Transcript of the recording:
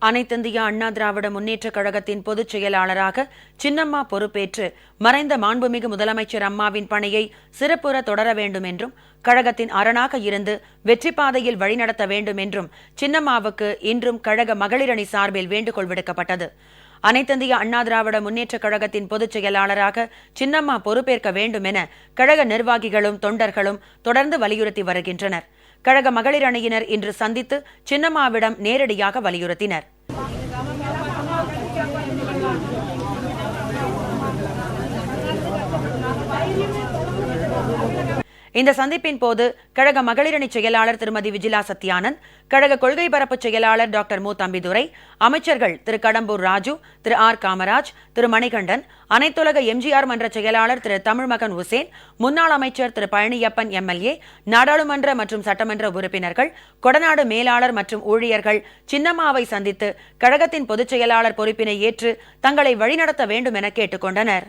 அனைத்திந்திய அண்ணா திராவிட முன்னேற்றக் கழகத்தின் பொதுச் செயலாளராக சின்னம்மா பொறுப்பேற்று மறைந்த மாண்புமிகு முதலமைச்சர் அம்மாவின் பணியை சிறப்புற தொடர வேண்டும் என்றும் கழகத்தின் அரணாக இருந்து வெற்றி பாதையில் வழிநடத்த வேண்டும் என்றும் சின்னம்மாவுக்கு இன்றும் கழக மகளிரணி சார்பில் வேண்டுகோள் விடுக்கப்பட்டது. அனைத்திந்திய அண்ணா திராவிட முன்னேற்றக் கழகத்தின் பொதுச் செயலாளராக சின்னம்மா பொறுப்பேற்க வேண்டும் என கழக நிர்வாகிகளும் தொண்டர்களும் தொடர்ந்து வலியுறுத்தி வருகின்றனர். கழக மகளிர் அணியினர் இன்று சந்தித்து சின்னம்மாவிடம் நேரடியாக வலியுறுத்தினர். இந்த சந்திப்பின் போது கழக மகளிரணி செயலாளர் திருமதி விஜிலா சத்யானந்த் கழக கொள்கை பரப்பு செயலாளர் டாக்டர் மு. தம்பிதுரை அமைச்சர்கள் திரு. கடம்பூர் ராஜு திரு. ஆர். காமராஜ் திரு. மணிகண்டன் அனைத்துலக எம்ஜிஆர் மன்ற செயலாளர் திரு. தமிழ்மகன் உசேன் முன்னாள் அமைச்சர் திரு. பழனியப்பன் எம்எல்ஏ நாடாளுமன்ற மற்றும் சட்டமன்ற உறுப்பினர்கள் கொடநாடு மேலாளர் மற்றும் ஊழியர்கள் சின்னம்மாவை சந்தித்து கழகத்தின் பொதுச் செயலாளர் பொறுப்பினை ஏற்று தங்களை வழிநடத்த வேண்டும் என கேட்டுக் கொண்டனர்